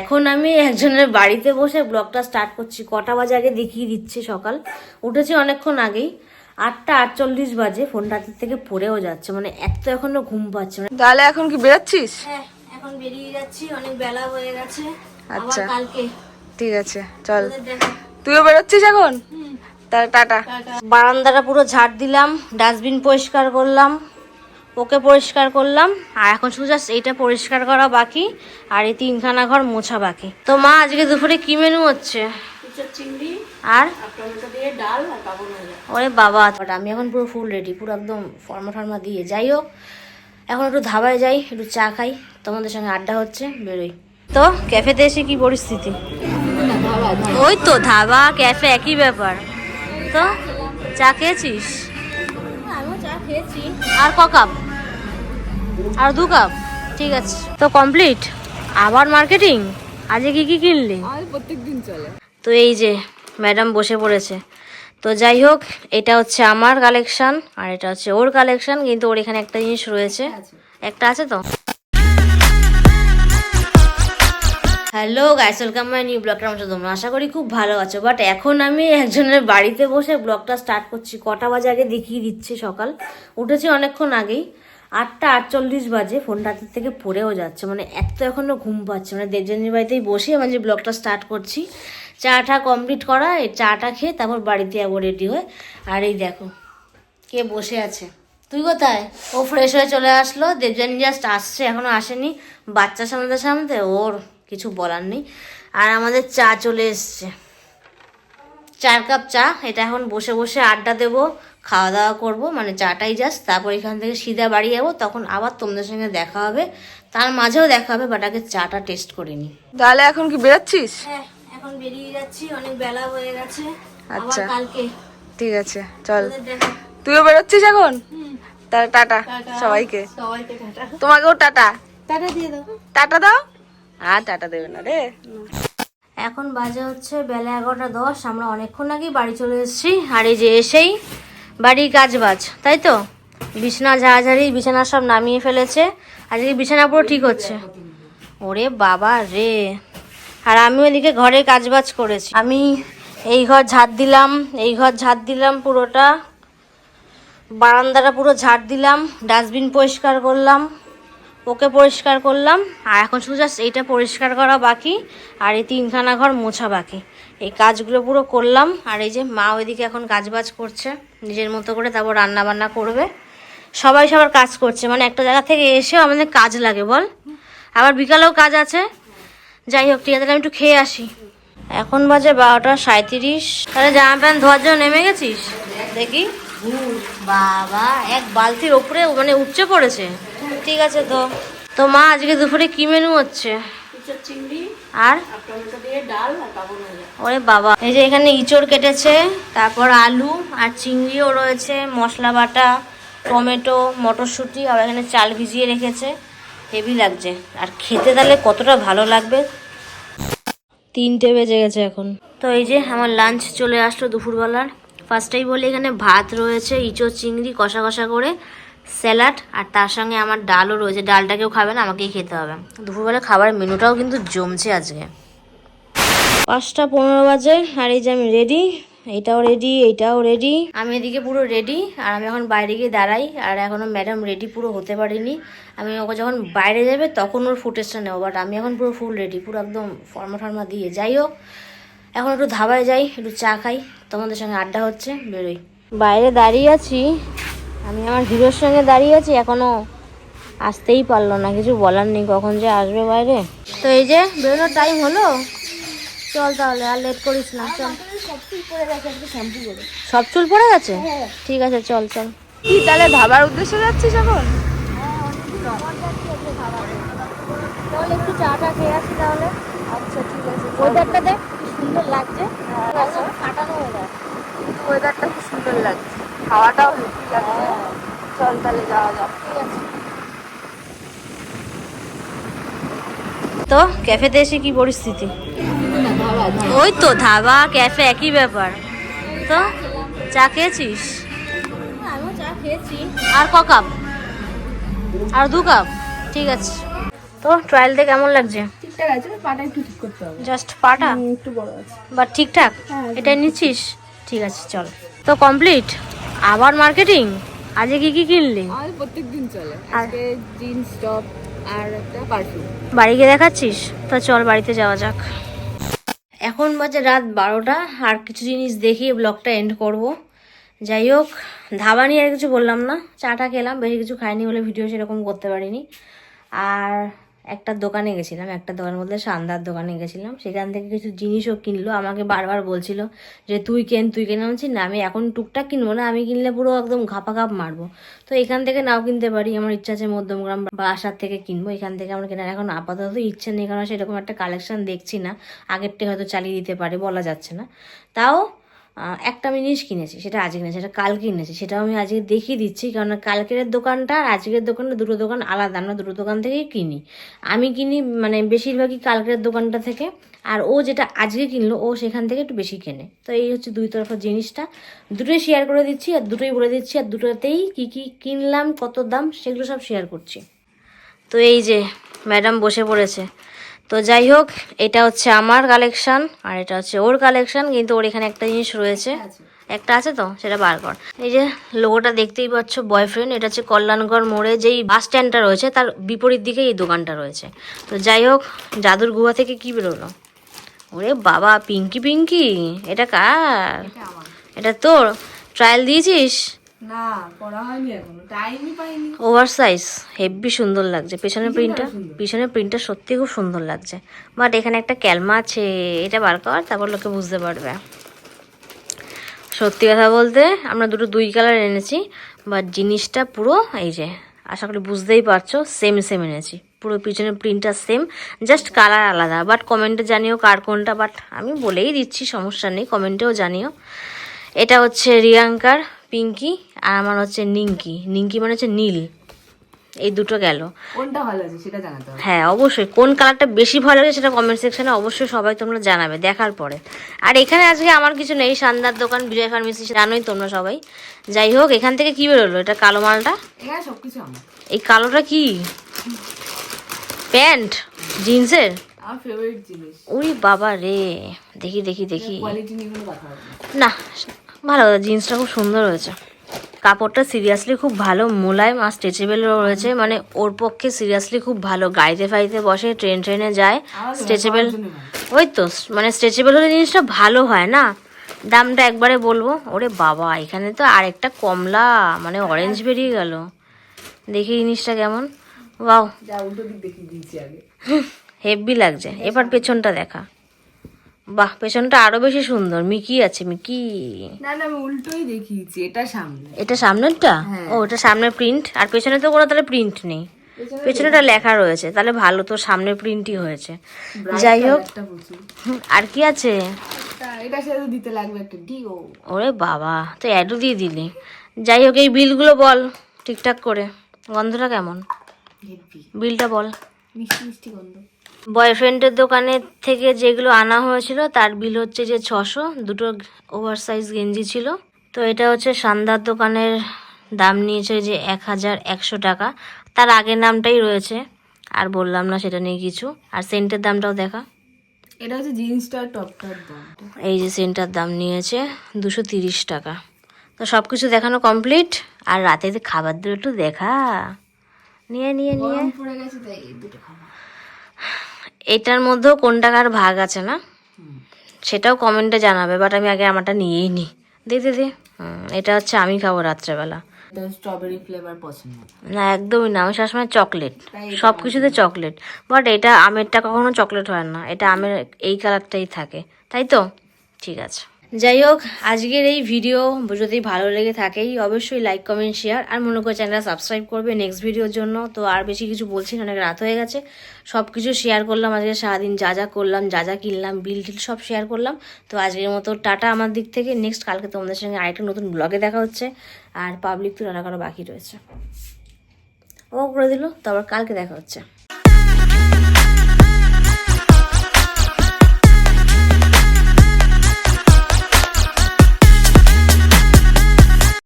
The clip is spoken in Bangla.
এখন আমি একজনের বাড়িতে বসে ব্লগটা স্টার্ট করছি। কটা বাজে আগে দেখিয়ে দিচ্ছি সকাল। উঠেছি অনেকক্ষণ আগেই। আটটা আটচল্লিশ বাজে ফোনটা হাতের থেকে পড়েও যাচ্ছে। মানে এত এখনও ঘুম পাচ্ছে। মানে তাহলে এখন কি বেরোচ্ছিস? হ্যাঁ এখন বেরিয়ে যাচ্ছি। অনেক বেলা হয়ে গেছে। আচ্ছা। কালকে। ঠিক আছে চল। তুইও বেরোচ্ছিস এখন? তাহলে টাটা। বারান্দাটা পুরো ঝাড় দিলাম ডাস্টবিন পরিষ্কার করলাম। ওকে পরিষ্কার করলাম আর এখন শুধু জাস্ট এইটা পরিষ্কার করা বাকি আর এই তিনখানা ঘর মোছা বাকি। তো মা আজকে দুপুরে কি মেনু হচ্ছে? আর? ওরে বাবা আমি এখন পুরো ফুল রেডি পুরো একদম ফর্মা টর্মা দিয়ে। যাই হোক এখন একটু ধাবায় যাই একটু চা খাই তোমাদের সঙ্গে আড্ডা হচ্ছে বেরোই। তো ক্যাফেতে এসে কি পরিস্থিতি? ওই তো ধাবা ক্যাফে একই ব্যাপার। তো চা খেয়েছিস? আমিও চা খেয়েছি। আর ক কাপ? আর দু কাপ। ঠিক আছে। তো কমপ্লিট আবার মার্কেটিং আজকে কি কি কিনলি? আমাদের প্রত্যেক চলে। তো এই যে ম্যাডাম বসে পড়েছে। তো যাই হোক এটা হচ্ছে আমার কালেকশন আর এটা হচ্ছে ওর কালেকশন কিন্তু ওর এখানে একটা জিনিস রয়েছে। একটা আছে তো? Hello guys welcome my new ব্লগটা আমার তোমরা আশা করি খুব ভালো আছো বাট এখন আমি একজনের বাড়িতে বসে ব্লগটা স্টার্ট করছি। কটা বাজে আগে দেখিয়ে দিচ্ছি সকাল। উঠেছি অনেকক্ষণ আগেই। আটটা আটচল্লিশ বাজে, ফোনটা হাতের থেকে পড়েও যাচ্ছে। মানে এত এখনও ঘুম পাচ্ছে। মানে দেবজনের বাড়িতেই বসে আমি যে ব্লগটা স্টার্ট করছি, চাটা কমপ্লিট করা, এই চাটা খেয়ে তারপর বাড়িতে যাব রেডি হয়ে। আর এই দেখো, কে বসে আছে। তুই কোথায়? ও ফ্রেশ হয়ে চলে আসলো। দেবজানি জাস্ট আসছে, এখনও আসেনি। বাচ্চা সামলাতে সামলাতে ওর কিছু বলার নেই। আর আমাদের চা চলে এসছে। চার কাপ চা এটা এখন বসে বসে আড্ডা দেবো খাওয়া দাওয়া করব মানে চাটাই জাস্ট তারপর এখান থেকে সিধা বাড়ি যাব তখন আবার তোমাদের সঙ্গে দেখা হবে। তার মাঝেও দেখা হবে বাট আগে চাটা টেস্ট করে নিই তাহলে এখন কি বেরোচ্ছিস? হ্যাঁ এখন বেরিয়ে যাচ্ছি অনেক বেলা হয়ে গেছে। আচ্ছা। কালকে। ঠিক আছে চল। তুইও বেরোচ্ছিস এখন? তাহলে টাটা। সবাইকে। সবাইকে টাটা। তোমাকেও টাটা। টাটা দিয়ে দাও। টাটা দাও? আর টাটা দেবে না রে। এখন বাজে হচ্ছে বেলা এগারোটা দশ, আমরা অনেকক্ষণ আগেই বাড়ি চলে এসেছি। আর এই যে এসেই বাড়ির কাজ বাজ তাই তো? বিছানা ঝাড়াঝাড়ি, বিছানা সব নামিয়ে ফেলেছে। আজকে বিছানা পুরো ঠিক হচ্ছে। ওরে বাবা রে। আর আমিও এদিকে ঘরে কাজ বাজ করেছি। আমি এই ঘর ঝাড় দিলাম, এই ঘর ঝাড় দিলাম পুরোটা। বারান্দাটা পুরো ঝাড় দিলাম, ডাস্টবিন পরিষ্কার করলাম। ওকে পরিষ্কার করলাম, আর এখন শুধু জাস্ট এইটা পরিষ্কার করা বাকি, আর এই তিনখানা ঘর মোছা বাকি। এই কাজগুলো পুরো করলাম, আর এই যে মা ওইদিকে এখন কাজবাজ করছে, নিজের মতো করে তারপর রান্না বান্না করবে। সবাই সবার কাজ করছে মানে একটা জায়গা থেকে এসেও আমাদের কাজ লাগে, বল? আবার বিকালেও কাজ আছে। যাই হোক, ঠিক আছে আমি একটু খেয়ে আসি। এখন বাজে বারোটা সাঁত্রিশ তাহলে জামা প্যান্ট ধোয়ার জন্য নেমে গেছিস? দেখি। বাবা, এক বালতির ওপরে মানে উপচে পড়েছে। ঠিক আছে তো। তো মা আজকে দুপুরে কি মেনু হচ্ছে? আর? ওরে বাবা। এই যে এখানে ইঁচড় কেটেছে তারপর আলু আর চিংড়িও রয়েছে মশলা বাটা টমেটো মটরশুঁটি আর এখানে চাল ভিজিয়ে রেখেছে। হেভি লাগছে। আর খেতে তাহলে কতটা ভালো লাগবে? তিনটে বেজে গেছে এখন। তো এই যে আমার লাঞ্চ চলে আসলো দুপুরবেলার। ফার্স্টেই বলি এখানে ভাত রয়েছে ইঁচড় চিংড়ি কষা কষা করে। স্যালাড আর তার সঙ্গে আমার ডালও রয়েছে। ডালটা কেউ খাবে না, আমাকেই খেতে হবে। দুপুরবেলা খাবার মেনুটাও কিন্তু জমছে আজকে। পাঁচটা পনেরো বাজে, আর এই যে আমি রেডি এইটাও রেডি এইটাও রেডি আমি এদিকে পুরো রেডি আর আমি এখন বাইরে গিয়ে দাঁড়াই, আর এখনও ম্যাডাম রেডি পুরো হতে পারিনি। আমি ওকে যখন বাইরে যাবে তখন ওর ফুটেজটা নেব বাট আমি এখন পুরো ফুল রেডি পুরো একদম ফর্মা টর্মা দিয়ে। যাই হোক, এখন একটু ধাবায় যাই, একটু চা খাই, তোমাদের সঙ্গে আড্ডা হচ্ছে, বেরোই। বাইরে দাঁড়িয়ে আছি আমি আমার হিরোর সঙ্গে দাঁড়িয়ে আছি এখনও আসতেই পারল না। কিছু বলার নেই কখন যে আসবে বাইরে। তো এই যে বেরোনোর টাইম হলো। চল তাহলে আর লেট করিস না চল। সব চুল পড়ে গেছে? ঠিক আছে চল চল। কি তাহলে ধাবার উদ্দেশ্যে যাচ্ছিস এখন? একটু চাটা খেয়ে আসি তাহলে। আচ্ছা ঠিক আছে ওয়েদারটা দেখ সুন্দর লাগছে। কাটানো ওয়েদার ওয়েদারটা খুব সুন্দর লাগছে। খাওয়াটাও হেভি লাগছে চল তাহলে যাওয়া যাক ঠিক আছে? তো ক্যাফেতে এসে কি পরিস্থিতি? ওই তো ধাবা ক্যাফে একই ব্যাপার। তো চা খেয়েছিস? আর ক কাপ? আর দু কাপ? ঠিক আছে। তো ট্রায়ালতে কেমন লাগছে? ঠিকঠাক আছে পাটা একটু ঠিক করতে হবে। জাস্ট পাটা? হুম, একটু বড় আছে। বা ঠিকঠাক? হ্যাঁ, এটাই নিচ্ছিস? ঠিক আছে চল। তো কমপ্লিট আবার মার্কেটিং আজকে কি কি কিনলি? আমাদের প্রত্যেক দিন চলে আজকে জিন্স টপ আর একটা পারফিউম বাড়ি গিয়ে দেখাচ্ছিস? তা চল বাড়িতে যাওয়া যাক। এখন বাজে রাত বারোটা। আর কিছু জিনিস দেখিয়ে ব্লগটা এন্ড করব। যাই হোক ধাবা নিয়ে আর কিছু বললাম না। চাটা খেলাম বেশি কিছু খাইনি বলে ভিডিও সেরকম করতে পারিনি। আর একটা দোকানে গেছিলাম একটা দোকানের মধ্যে শানদার দোকানে গেছিলাম। সেখান থেকে কিছু জিনিসও কিনলো আমাকে বারবার বলছিল যে তুই কেন তুই কেন? বলছি, না আমি এখন টুকটাক কিনবো না আমি কিনলে পুরো একদম ঘাপা ঘাপ মারবো। তো এখান থেকে নাও কিনতে পারি আমার ইচ্ছা আছে মধ্যমগ্রাম বা আশার থেকে কিনবো। এখান থেকে আমার কেনার এখন আপাতত ইচ্ছে নেই কারণ সেরকম একটা কালেকশন দেখছি না। আগেরটা হয়তো চালিয়ে দিতে পারে বলা যাচ্ছে না। তাও একটা জিনিস কিনেছি, সেটা আজকে কিনেছি, সেটা কাল কিনেছি, সেটাও আমি আজকে দেখিয়ে দিচ্ছি কারণ কালকের দোকানটা আর আজকের দোকানটা দুটো দোকান আলাদা, আমরা দুটো দোকান থেকেই কিনি। আমি কিনি মানে বেশিরভাগই কালকের দোকানটা থেকে, আর ও যেটা আজকে কিনলো, ও সেখান থেকে একটু বেশি কেনে। তো এই হচ্ছে দুই তরফের জিনিসটা। দুটোই শেয়ার করে দিচ্ছি, আর দুটোই বলে দিচ্ছি, আর দুটোতেই কী কী কিনলাম, কত দাম, সেগুলো সব শেয়ার করছি। তো এই যে ম্যাডাম বসে পড়েছে। তো যাই হোক এটা হচ্ছে আমার কালেকশন আর এটা হচ্ছে ওর কালেকশন কিন্তু ওর এখানে একটা জিনিস রয়েছে। একটা আছে তো? সেটা বার কর। এই যে লোগোটা দেখতেই পাচ্ছ বয়ফ্রেন্ড এটা হচ্ছে কল্যাণগড় মোড়ে যেই বাস স্ট্যান্ডটা রয়েছে তার বিপরীত দিকে এই দোকানটা রয়েছে। তো যাই হোক জাদুর গুহা থেকে কি বেরোলো? ওরে বাবা পিঙ্কি পিঙ্কি এটা কার? এটা তোর? ট্রায়াল দিয়েছিস? না করা হয়নি এখনও। টাইমই পাইনি। ওভার সাইজ হেভি সুন্দর লাগছে। পেছনের প্রিন্টটা পিছনের প্রিন্টটা সত্যি খুব সুন্দর লাগছে। বাট এখানে একটা ক্যালমা আছে এটা বার কর তারপর লোকে বুঝতে পারবে। সত্যি কথা বলতে আমরা দুটো দুই কালার এনেছি বাট জিনিসটা পুরো এই যে আশা করি বুঝতেই পারছ সেম সেম এনেছি। পুরো পিছনের প্রিন্টটা সেম জাস্ট কালার আলাদা। বাট কমেন্টে জানিও কার কোনটা বাট আমি বলেই দিচ্ছি সমস্যা নেই কমেন্টেও জানিও। এটা হচ্ছে রিয়াঙ্কার পিঙ্কি আর আমার হচ্ছে নিঙ্কি। নিঙ্কি মানে হচ্ছে নীল। এই দুটো গেল। কোনটা ভালো আছে সেটা জানাতে হবে। হ্যাঁ অবশ্যই। কোন কালারটা বেশি ভালো লাগে সেটা কমেন্ট সেকশনে অবশ্যই সবাই তোমরা জানাবে দেখার পরে। আর এখানে আজকে আমার কিছু নেই শানদার দোকান বিজয় ফার্মেসি জানোই তোমরা সবাই। যাই হোক এখান থেকে কি বেরোলো? এটা কালো মালটা? সবকিছু আমার। এই কালোটা কি? প্যান্ট? জিন্সের? আমার ফেভারিট জিনিস। উরি বাবা রে। দেখি দেখি দেখি। কোয়ালিটি কথা ভালো জিন্সটা খুব সুন্দর হয়েছে। কাপড়টা সিরিয়াসলি খুব ভালো মোলায়েম আর স্ট্রেচেবেলও রয়েছে। মানে ওর পক্ষে সিরিয়াসলি খুব ভালো। গাড়িতে ফাড়িতে বসে ট্রেন ট্রেনে যায় স্ট্রেচেবেল ওই তো মানে স্ট্রেচেবেল হলে জিনিসটা ভালো হয় না। দামটা একবারে বলব ওরে বাবা এখানে তো আরেকটা কমলা মানে অরেঞ্জ বেরিয়ে গেল। দেখি জিনিসটা কেমন। বাও হেভি লাগছে। এবার পেছনটা দেখা। বাহ পেছনটা আরও বেশি সুন্দর। মিকি আছে মিকি। না না আমি উল্টোই দেখিয়েছি এটা সামনে। এটা সামনেরটা? হ্যাঁ। ও এটা সামনের প্রিন্ট। আর পেছনে তো কোনো তাহলে প্রিন্ট নেই। পেছনেটা লেখা রয়েছে তাহলে ভালো তো সামনে প্রিন্টই হয়েছে। যাই হোক। আর কি আছে? এটা সাথে দিতে লাগবে একটা ডিও। ওরে বাবা তো অ্যাডও দিয়ে দিলি। যাই হোক এই বিলগুলো বল ঠিকঠাক করে। গন্ধটা কেমন? বিলটা বল। মিষ্টি মিষ্টি গন্ধ। বয়ফ্রেন্ডের দোকানে থেকে যেগুলো আনা হয়েছিল তার বিল হচ্ছে যে ছশো। দুটো ওভার সাইজ গেঞ্জি ছিল। তো এটা হচ্ছে শানদার দোকানের দাম নিয়েছে যে এক হাজার একশো টাকা। তার আগের নামটাই রয়েছে। আর বললাম না সেটা নিয়ে কিছু। আর সেন্টের দামটাও দেখা। এটা হচ্ছে জিন্সটা টপটার দাম। এই যে সেন্টার দাম নিয়েছে দুশো তিরিশ টাকা। তো সব কিছু দেখানো কমপ্লিট। আর রাতে যে খাবার দিয়ে একটু দেখা। নিয়ে নিয়ে নিয়ে। পড়ে গেছে তাই দুটো খাব এটার মধ্যেও কোন টাকার ভাগ আছে না? সেটাও কমেন্টে জানাবে বাট আমি আগে আমারটা নিয়েই নিই দি দে দে। এটা হচ্ছে আমি খাব রাত্রেবেলা। স্ট্রবেরি ফ্লেভার পছন্দ। না একদমই না। আমি সবসময় চকলেট সব কিছুতে চকলেট বাট এটা আমেরটা কখনো চকলেট হয় না। এটা আমের এই কালারটাই থাকে। তাই তো? ঠিক আছে। যাই হোক আজকের এই ভিডিও যদি ভালো লেগে থাকেই অবশ্যই লাইক কমেন্ট শেয়ার আর মনে করে চ্যানেলটা সাবস্ক্রাইব করবে নেক্সট ভিডিওর জন্য। তো আর বেশি কিছু বলছি না, অনেক রাত হয়ে গেছে। সব কিছু শেয়ার করলাম, আজকে সারাদিন যা যা করলাম, যা যা কিনলাম বিল টিল সব শেয়ার করলাম। তো আজকের মতো টাটা আমার দিক থেকে। নেক্সট কালকে তোমাদের সঙ্গে আরেকটা নতুন ব্লগে দেখা হচ্ছে। আর পাবলিক তো রান্না করা বাকি রয়েছে। ও করে দিল তারপর কালকে দেখা হচ্ছে।